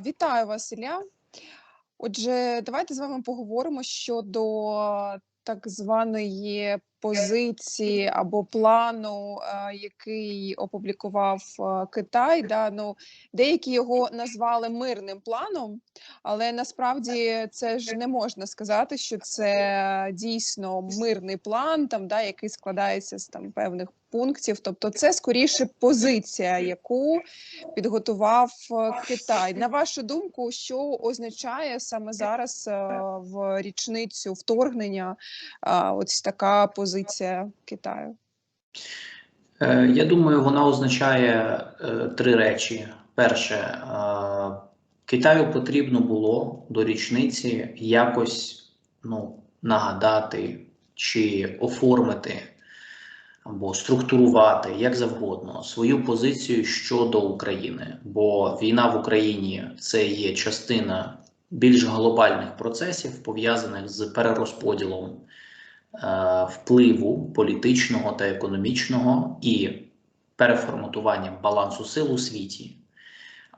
Вітаю вас, Ілля. Отже, давайте з вами поговоримо щодо так званої позиції або плану, який опублікував Китай. Да? Ну, деякі його назвали мирним планом, але насправді це ж не можна сказати, що це дійсно мирний план, там, да, який складається з там певних пунктів. Тобто, це скоріше позиція, яку підготував Китай. На вашу думку, що означає саме зараз в річницю вторгнення ось така позиція Китаю? Е, Я думаю, вона означає е, три речі. Перше, е, Китаю потрібно було до річниці якось ну, нагадати чи оформити або структурувати як завгодно свою позицію щодо України. Бо війна в Україні це є частина більш глобальних процесів, пов'язаних з перерозподілом впливу політичного та економічного і переформатуванням балансу сил у світі.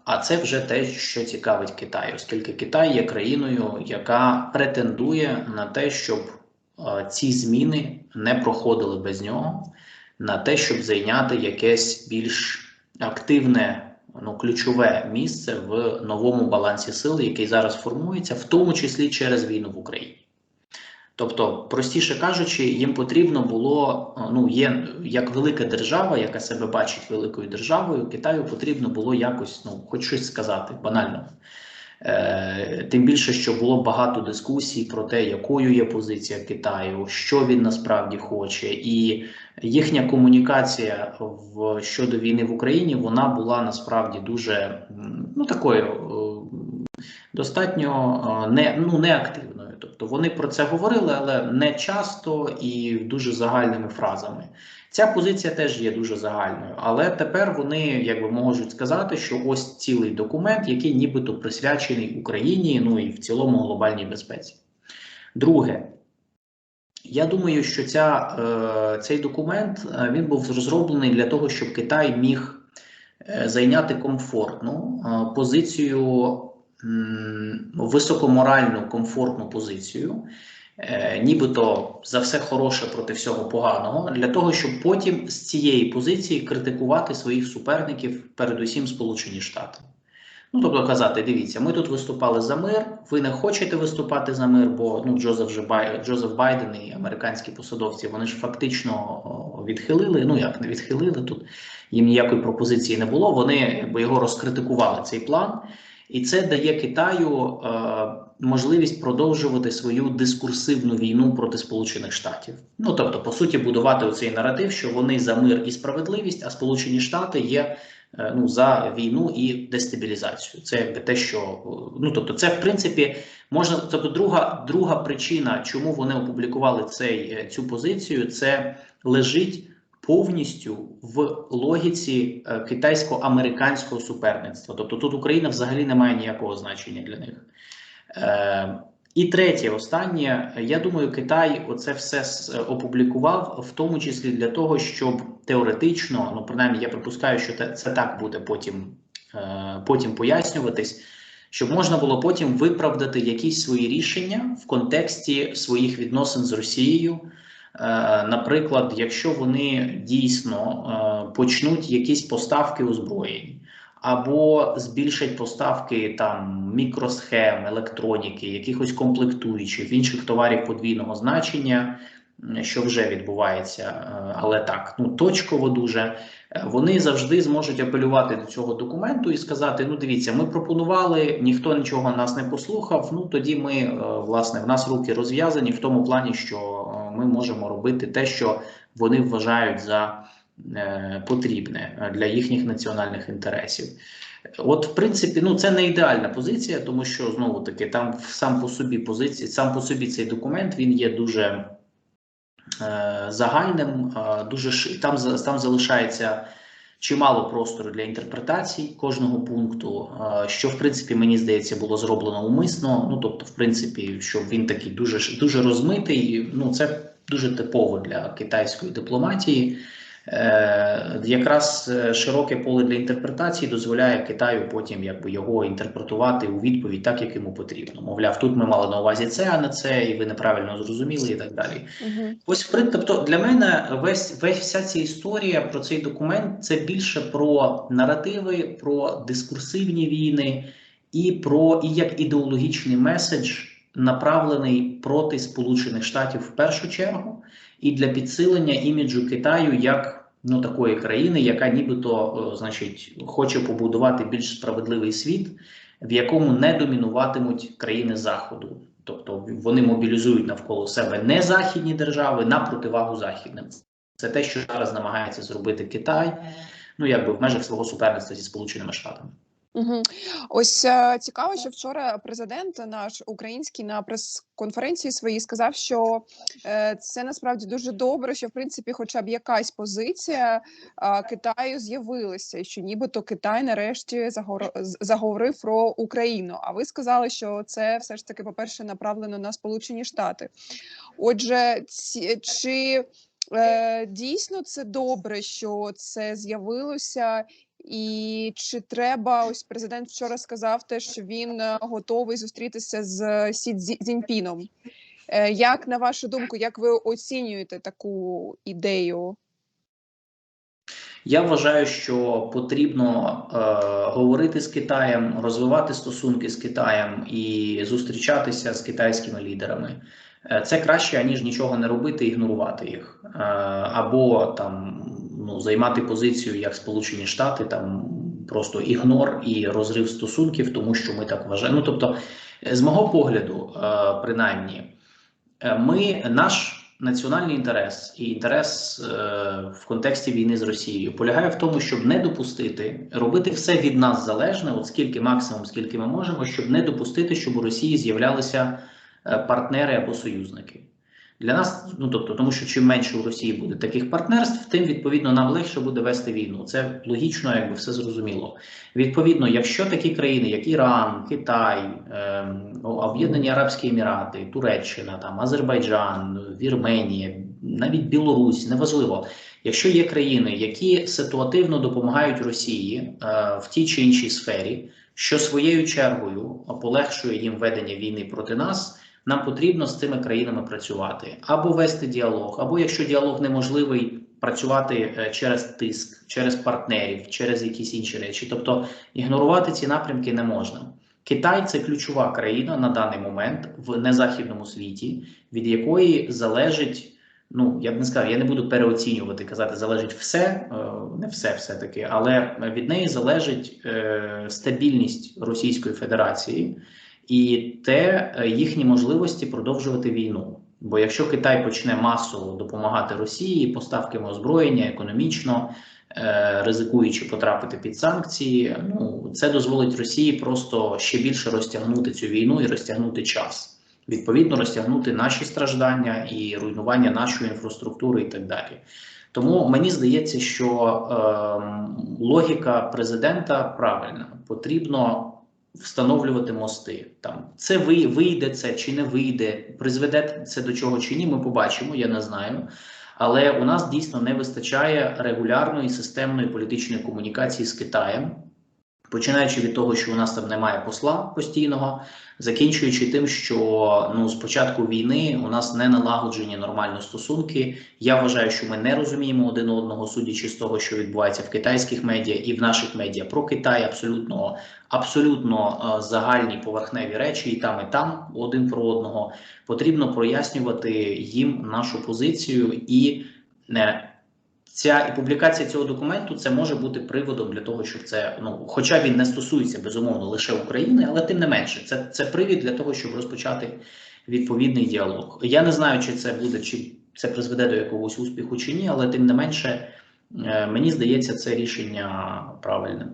А це вже те, що цікавить Китай, оскільки Китай є країною, яка претендує на те, щоб е, ці зміни не проходили без нього, на те, щоб зайняти якесь більш активне, ну ключове місце в новому балансі сил, який зараз формується, в тому числі через війну в Україні. Тобто, простіше кажучи, їм потрібно було ну є як велика держава, яка себе бачить великою державою. Китаю потрібно було якось ну, хоч щось сказати банально. Е, Тим більше, що було багато дискусій про те, якою є позиція Китаю, що він насправді хоче, і їхня комунікація в щодо війни в Україні вона була насправді дуже ну такою достатньо не ну не активною. Тобто вони про це говорили, але не часто і дуже загальними фразами. Ця позиція теж є дуже загальною, але тепер вони якби можуть сказати, що ось цілий документ, який нібито присвячений Україні, ну і в цілому глобальній безпеці. Друге, я думаю, що ця, е, цей документ він був розроблений для того, щоб Китай міг зайняти комфортну е, позицію високоморальну комфортну позицію, е, нібито за все хороше проти всього поганого, для того, щоб потім з цієї позиції критикувати своїх суперників, передусім Сполучені Штати. Ну, тобто казати, дивіться, ми тут виступали за мир, ви не хочете виступати за мир, бо ну, Джозеф же Джозеф Байден і американські посадовці вони ж фактично відхилили. Ну як не відхилили тут, їм ніякої пропозиції не було. Вони якби його розкритикували цей план. І це дає Китаю е, можливість продовжувати свою дискурсивну війну проти Сполучених Штатів. Ну тобто, по суті, будувати оцей наратив, що вони за мир і справедливість, а Сполучені Штати є е, ну за війну і дестабілізацію. Це якби те, що ну тобто, це в принципі можна. Тобто, друга друга причина, чому вони опублікували цей е, цю позицію, це лежить повністю в логіці е, китайсько-американського суперництва. Тобто тут Україна взагалі не має ніякого значення для них. Е, і третє, останнє, я думаю, Китай оце все опублікував, в тому числі для того, щоб теоретично, ну принаймні, я припускаю, що це так буде потім, е, потім пояснюватись. Щоб можна було потім виправдати якісь свої рішення в контексті своїх відносин з Росією, Е, наприклад, якщо вони дійсно е, почнуть якісь поставки озброєнь, або збільшать поставки там мікросхем, електроніки, якихось комплектуючих інших товарів подвійного значення, що вже відбувається, е, але так, ну точково дуже. Вони завжди зможуть апелювати до цього документу і сказати: ну, дивіться, ми пропонували, ніхто нічого нас не послухав. Ну тоді ми власне в нас руки розв'язані в тому плані, що ми можемо робити те, що вони вважають за е, потрібне для їхніх національних інтересів. От, в принципі, ну це не ідеальна позиція, тому що знову таки там сам по собі позиції, сам по собі цей документ він є дуже е, загальним, е, дуже там там залишається чимало простору для інтерпретацій кожного пункту, що в принципі мені здається було зроблено умисно. Ну тобто, в принципі, що він такий дуже дуже розмитий. Ну це дуже типово для китайської дипломатії. Е, якраз е, широке поле для інтерпретації дозволяє Китаю потім якби його інтерпретувати у відповідь так, як йому потрібно. Мовляв, тут ми мали на увазі це, а не це, і ви неправильно зрозуміли, і так далі. Угу. Ось в тобто для мене весь, весь вся ця історія про цей документ це більше про наративи, про дискурсивні війни і про і як ідеологічний меседж, направлений проти Сполучених Штатів в першу чергу, і для підсилення іміджу Китаю як ну такої країни, яка нібито е, значить хоче побудувати більш справедливий світ, в якому не домінуватимуть країни Заходу. Тобто вони мобілізують навколо себе не західні держави на противагу західним. Це те, що зараз намагається зробити Китай, ну якби в межах свого суперництва зі Сполученими Штатами. Угу. Ось е, цікаво, що вчора президент наш український на прес-конференції своїй сказав, що е, це насправді дуже добре, що в принципі, хоча б якась позиція Китаю з'явилася, що нібито Китай нарешті заговорив про Україну. А ви сказали, що це все ж таки, по-перше, направлено на Сполучені Штати. Отже, ці, чи е, дійсно це добре, що це з'явилося? І чи треба ось президент вчора сказав те, що він е, готовий зустрітися з Сі Цзіньпіном. Е, Як на вашу думку, як ви оцінюєте таку ідею? Я вважаю, що потрібно е, говорити з Китаєм, розвивати стосунки з Китаєм і зустрічатися з китайськими лідерами. Е, Це краще аніж нічого не робити, ігнорувати їх, Е, або там ну займати позицію як Сполучені Штати, там просто ігнор і розрив стосунків, тому що ми так вважаємо. Ну тобто, е, з мого погляду, е, принаймні, е, ми наш національний інтерес і інтерес в контексті війни з Росією полягає в тому, щоб не допустити робити все від нас залежне, от скільки максимум, скільки ми можемо, щоб не допустити, щоб у Росії з'являлися партнери або союзники. Для нас, ну тобто, тому що чим менше у Росії буде таких партнерств, тим відповідно нам легше буде вести війну. Це логічно, якби все зрозуміло. Відповідно, якщо такі країни, як Іран, Китай, ем, Об'єднані Арабські Емірати, Туреччина, там Азербайджан, Вірменія, навіть Білорусь, неважливо. Якщо є країни, які ситуативно допомагають Росії е, в тій чи іншій сфері, що своєю чергою полегшує їм ведення війни проти нас. Нам потрібно з цими країнами працювати або вести діалог, або якщо діалог неможливий, працювати е, через тиск, через партнерів, через якісь інші речі. Тобто ігнорувати ці напрямки не можна. Китай це ключова країна на даний момент в незахідному світі, від якої залежить. Ну я б не сказав, я не буду переоцінювати, казати, залежить все, е, не все, все таки, але від неї залежить е, стабільність Російської Федерації і те е, їхні можливості продовжувати війну. Бо якщо Китай почне масово допомагати Росії поставками озброєння економічно, е, ризикуючи потрапити під санкції, ну це дозволить Росії просто ще більше розтягнути цю війну і розтягнути час. Відповідно, розтягнути наші страждання і руйнування нашої інфраструктури і так далі. Тому мені здається, що е, логіка президента правильна. Потрібно встановлювати мости. Там це ви вийде це чи не вийде, призведе це до чого чи ні. Ми побачимо, я не знаю. Але у нас дійсно не вистачає регулярної системної політичної комунікації з Китаєм, починаючи від того, що у нас там немає посла постійного, закінчуючи тим, що ну з початку війни у нас не налагоджені нормально стосунки. Я вважаю, що ми не розуміємо один одного, судячи з того, що відбувається в китайських медіа і в наших медіа про Китай, абсолютно абсолютно е, загальні поверхневі речі, і там, і там один про одного. Потрібно прояснювати їм нашу позицію і не. Ця і публікація цього документу це може бути приводом для того, щоб це ну, хоча він не стосується безумовно лише України, але тим не менше, це це привід для того, щоб розпочати відповідний діалог. Я не знаю, чи це буде, чи це призведе до якогось успіху чи ні, але тим не менше, е, мені здається, це рішення правильним.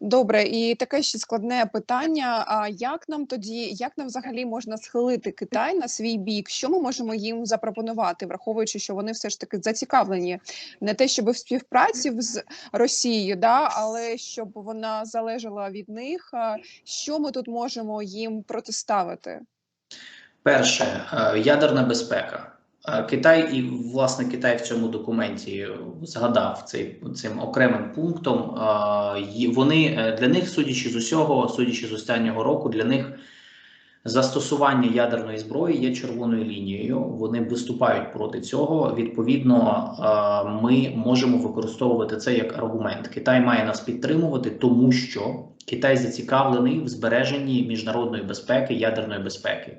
Добре, і таке ще складне питання: а як нам тоді, як нам взагалі можна схилити Китай на свій бік? Що ми можемо їм запропонувати, враховуючи, що вони все ж таки зацікавлені не те, щоб в співпраці з Росією, да, але щоб вона залежала від них. Що ми тут можемо їм протиставити? Перше, е, ядерна безпека. Е, Китай і власне Китай в цьому документі згадав цей цим окремим пунктом. Е, Вони е, для них, судячи з усього, судячи з останнього року, для них застосування ядерної зброї є червоною лінією. Вони виступають проти цього. Відповідно, ми можемо використовувати це як аргумент. Китай має нас підтримувати, тому що Китай зацікавлений в збереженні міжнародної безпеки, ядерної безпеки.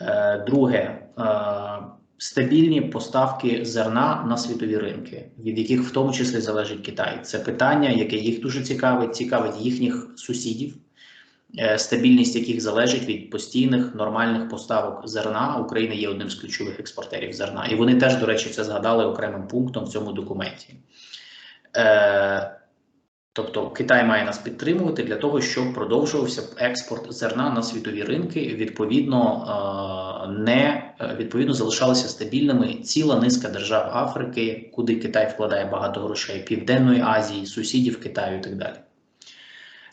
Е, Друге, е, стабільні поставки зерна на світові ринки, від яких в тому числі залежить Китай. Це питання, яке їх дуже цікавить, цікавить їхніх сусідів, е, стабільність яких залежить від постійних нормальних поставок зерна. Україна є одним з ключових експортерів зерна, і вони теж, до речі, це згадали окремим пунктом в цьому документі. Тобто Китай має нас підтримувати для того, щоб продовжувався експорт зерна на світові ринки. Відповідно, е, не е, відповідно залишалися стабільними ціла низка держав Африки, куди Китай вкладає багато грошей, Південної Азії, сусідів Китаю і так далі.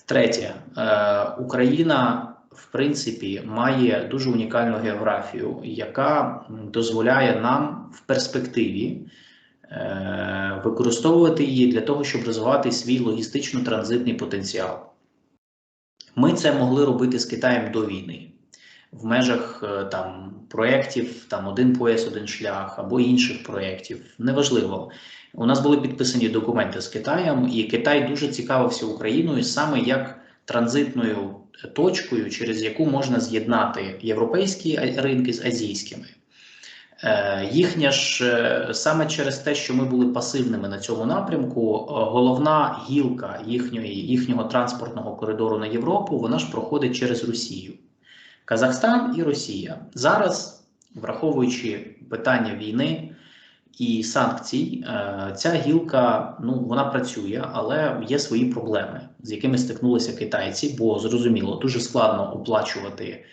Третє, е, Україна в принципі має дуже унікальну географію, яка дозволяє нам в перспективі використовувати її для того, щоб розвивати свій логістично-транзитний потенціал. Ми це могли робити з Китаєм до війни в межах е, там проєктів, там один пояс, один шлях або інших проєктів. Неважливо. У нас були підписані документи з Китаєм, і Китай дуже цікавився Україною саме як транзитною точкою, через яку можна з'єднати європейські ринки з азійськими. Е, Їхня ж е, саме через те, що ми були пасивними на цьому напрямку, е, головна гілка їхньої, їхнього транспортного коридору на Європу, вона ж проходить через Росію. Казахстан і Росія. Зараз, враховуючи питання війни і санкцій, ця гілка ну, вона працює, але є свої проблеми, з якими стикнулися китайці, бо зрозуміло, дуже складно оплачувати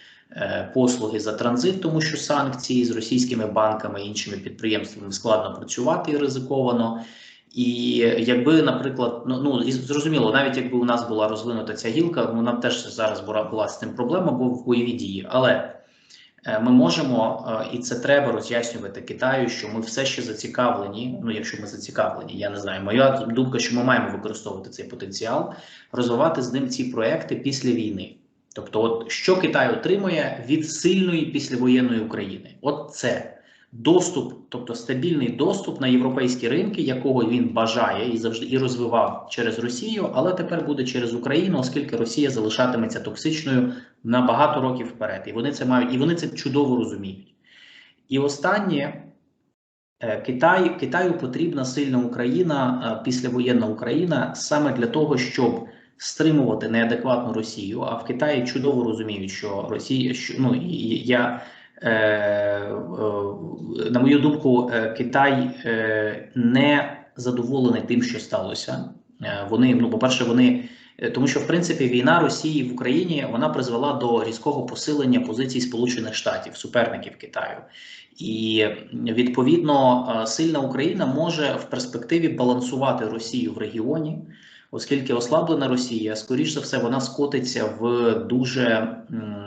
послуги за транзит, тому що санкції з російськими банками і іншими підприємствами складно працювати і ризиковано. І якби, наприклад, ну ну і зрозуміло, навіть якби у нас була розвинута ця гілка, вона б теж зараз була, була з цим проблема, бо в бойові дії. Але е, ми можемо, е, і це треба роз'яснювати Китаю, що ми все ще зацікавлені. Ну, якщо ми зацікавлені, я не знаю. Моя думка, що ми маємо використовувати цей потенціал, розвивати з ним ці проекти після війни. Тобто, от що Китай отримує від сильної післявоєнної України? От це доступ, тобто стабільний доступ на європейські ринки, якого він бажає і завжди і розвивав через Росію, але тепер буде через Україну, оскільки Росія залишатиметься токсичною на багато років вперед. І вони це мають, і вони це чудово розуміють. І останнє. Е, Китай, Китаю потрібна сильна Україна, е, післявоєнна Україна саме для того, щоб стримувати неадекватну Росію. А в Китаї чудово розуміють, що Росія, що ну я е, е, на мою думку, е, Китай не задоволений тим, що сталося. Вони ну, по-перше, вони е, тому, що в принципі війна Росії в Україні вона призвела до різкого посилення позицій Сполучених Штатів, суперників Китаю. І відповідно сильна Україна може в перспективі балансувати Росію в регіоні, оскільки ослаблена Росія, скоріш за все, вона скотиться в дуже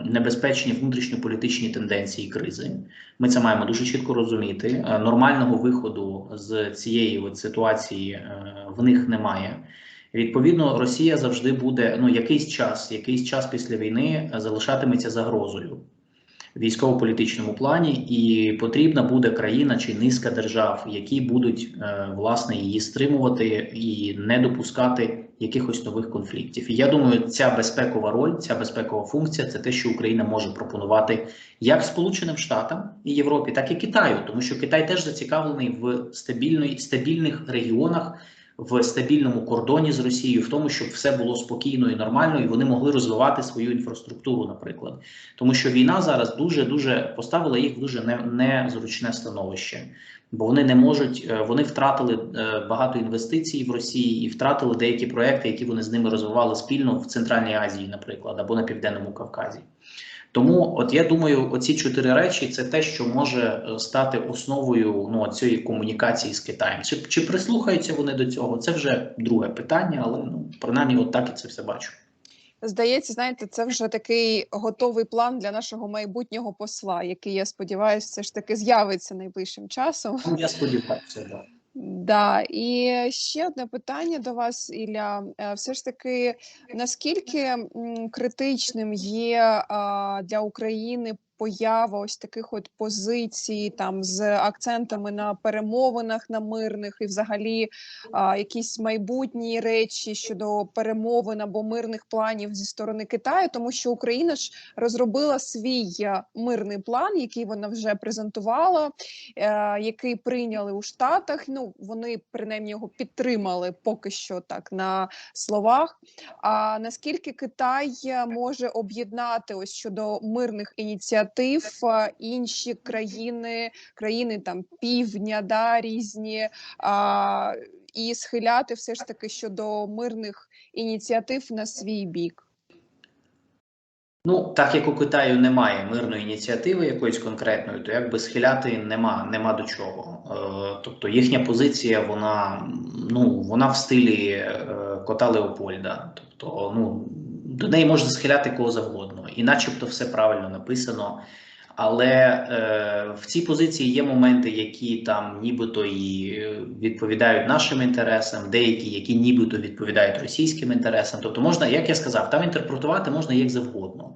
небезпечні внутрішньополітичні тенденції кризи. Ми це маємо дуже чітко розуміти. Е, Нормального виходу з цієї от ситуації е, в них немає. Відповідно, Росія завжди буде ну якийсь час, якийсь час після війни е, залишатиметься загрозою військово-політичному плані, і потрібна буде країна чи низка держав, які будуть е, власне її стримувати і не допускати якихось нових конфліктів. І я думаю, ця безпекова роль, ця безпекова функція це те, що Україна може пропонувати як Сполученим Штатам і Європі, так і Китаю, тому що Китай теж зацікавлений в стабільної стабільних регіонах. В стабільному кордоні з Росією, в тому, щоб все було спокійно і нормально, і вони могли розвивати свою інфраструктуру, наприклад, тому що війна зараз дуже дуже поставила їх в дуже не- незручне становище, бо вони не можуть, е, вони втратили е, багато інвестицій в Росії і втратили деякі проекти, які вони з ними розвивали спільно в Центральній Азії, наприклад, або на Південному Кавказі. Тому, от я думаю, оці чотири речі це те, що може е, стати основою ну цієї комунікації з Китаєм. Чи, чи прислухаються вони до цього? Це вже друге питання, але ну принаймні, от так я це все бачу. Здається, знаєте, це вже такий готовий план для нашого майбутнього посла, який я сподіваюся, все ж таки з'явиться найближчим часом. Ну, Я сподіваюся, да. Да, і ще одне питання до вас, Ілля. Е, Все ж таки, наскільки критичним є для України поява ось таких от позицій, там з акцентами на перемовинах на мирних і взагалі а, якісь майбутні речі щодо перемовин або мирних планів зі сторони Китаю, тому що Україна ж розробила свій е, мирний план, який вона вже презентувала е, який прийняли у Штатах. Ну вони принаймні його підтримали поки що так на словах. А наскільки Китай е, може об'єднати ось щодо мирних ініціатив е, інші країни, країни там півдня, да, різні. А, і схиляти все ж таки щодо мирних ініціатив на свій бік. Ну, так як у Китаю немає мирної ініціативи якоїсь конкретної, то якби схиляти нема, нема до чого. Е, тобто їхня позиція, вона ну вона в стилі е, кота Леопольда. Тобто, ну до неї можна схиляти кого завгодно, і начебто все правильно написано. Але е, в цій позиції є моменти, які там нібито і відповідають нашим інтересам, деякі, які нібито відповідають російським інтересам. Тобто, можна, як я сказав, там інтерпретувати можна як завгодно.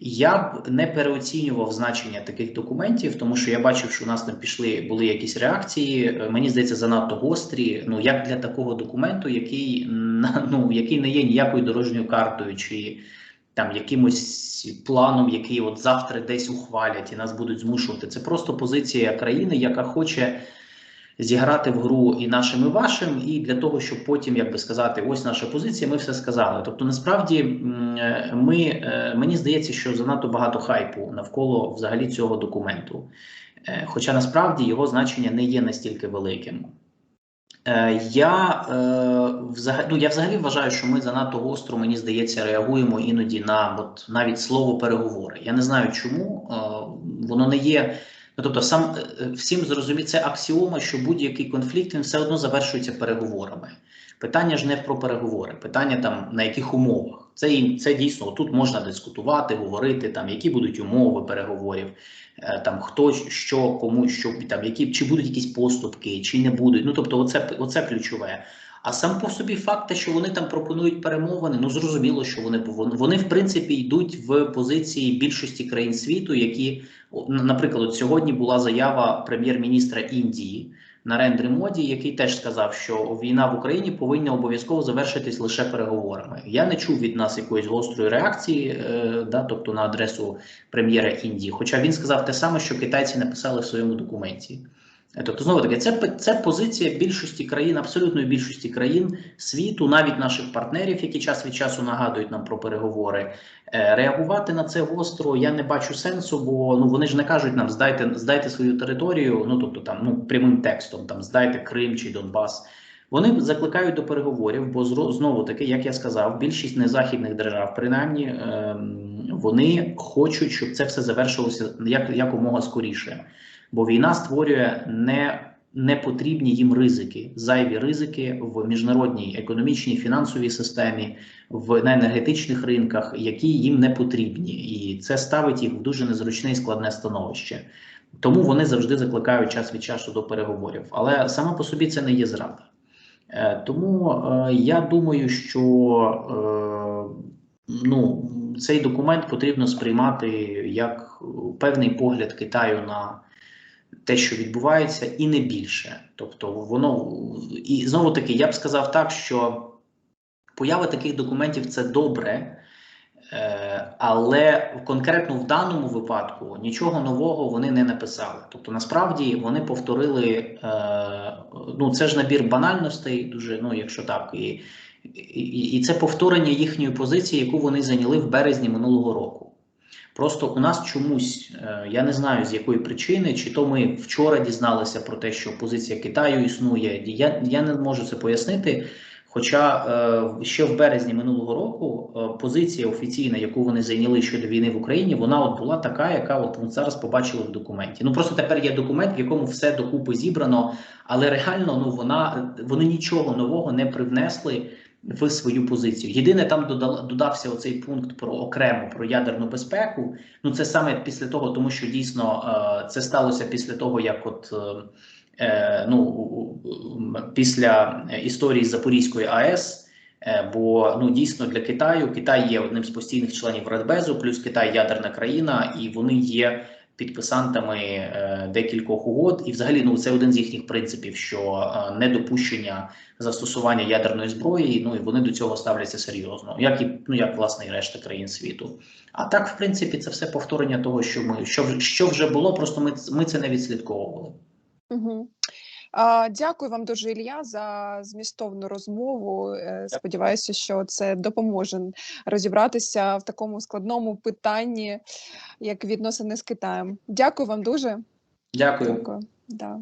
Я б не переоцінював значення таких документів, тому що я бачив, що у нас там пішли були якісь реакції. е, Мені здається, занадто гострі. Ну як для такого документу, який ну який не є ніякою дорожньою картою чи там якимось планом, який от завтра десь ухвалять і нас будуть змушувати. Це просто позиція країни, яка хоче зіграти в гру і нашим, і вашим, і для того, щоб потім, як би сказати, ось наша позиція, ми все сказали. Тобто, насправді е, ми е, мені здається, що занадто багато хайпу навколо взагалі цього документу. Е, Хоча насправді його значення не є настільки великим. Я, взагалі, ну, я взагалі вважаю, що ми занадто гостро, мені здається, реагуємо іноді на от, навіть слово переговори. Я не знаю чому. Воно не є. Ну, тобто, сам е, всім зрозуміє, це аксіома, що будь-який конфлікт він все одно завершується переговорами. Питання ж не про переговори, питання там на яких умовах. Це і- це дійсно тут можна дискутувати, говорити там, які будуть умови переговорів, е, там хто що, кому що там, які чи будуть якісь поступки, чи не будуть. Ну тобто, оце оце ключове. А сам по собі факт, те, що вони там пропонують перемовини, ну зрозуміло, що вони. Вони, в принципі, йдуть в позиції більшості країн світу, які, наприклад, сьогодні була заява прем'єр-міністра Індії Нарендри Моді, який теж сказав, що війна в Україні повинна обов'язково завершитись лише переговорами. Я не чув від нас якоїсь гострої реакції, е, да, тобто на адресу прем'єра Індії. Хоча він сказав те саме, що китайці написали в своєму документі. Тобто, знову таки, це, це позиція більшості країн, абсолютної більшості країн світу, навіть наших партнерів, які час від часу нагадують нам про переговори. Е, Реагувати на це гостро я не бачу сенсу, бо ну вони ж не кажуть нам здайте, здайте свою територію, ну тобто там ну прямим текстом, там здайте Крим чи Донбас. Вони закликають до переговорів, бо знову таки, як я сказав, більшість незахідних держав, принаймні, ем, вони хочуть, щоб це все завершилося як, якомога скоріше. Бо війна створює не непотрібні їм ризики, зайві ризики в міжнародній економічній фінансовій системі, в на енергетичних ринках, які їм не потрібні, і це ставить їх в дуже незручне і складне становище. Тому вони завжди закликають час від часу до переговорів. Але сама по собі це не є зрада. Е, Тому е, я думаю, що е, ну, цей документ потрібно сприймати як певний погляд Китаю на те, що відбувається, і не більше. Тобто, воно і знову таки, я б сказав так, що поява таких документів це добре. Е, Але конкретно в даному випадку нічого нового вони не написали. Тобто, насправді вони повторили е, ну це ж набір банальностей, дуже ну, якщо так, і, і, і це повторення їхньої позиції, яку вони зайняли в березні минулого року. Просто у нас чомусь, е, я не знаю з якої причини, чи то ми вчора дізналися про те, що позиція Китаю існує. Я, я не можу це пояснити. Хоча е, ще в березні минулого року е, позиція офіційна, яку вони зайняли щодо війни в Україні, вона от була така, яка от ми зараз побачили в документі. Ну просто тепер є документ, в якому все докупи зібрано, але реально ну вона вони нічого нового не привнесли в свою позицію. Єдине, там додала, додався оцей пункт про окремо про ядерну безпеку. Ну це саме після того, тому що дійсно е, це сталося після того, як от. е, Е, ну, після історії Запорізької АЕС, бо ну дійсно для Китаю Китай є одним з постійних членів Радбезу, плюс Китай ядерна країна, і вони є підписантами е, декількох угод. І, взагалі, ну це один з їхніх принципів, що е, недопущення застосування ядерної зброї. Ну і вони до цього ставляться серйозно, як і ну як власне і решта країн світу. А так, в принципі, це все повторення того, що ми що, що вже було, просто ми, ми це не відслідковували. Угу. Дякую вам дуже, Ілля, за змістовну розмову. Е, Сподіваюся, що це допоможе розібратися в такому складному питанні, як відносини з Китаєм. Дякую вам дуже. Дякую. Дякую. Да.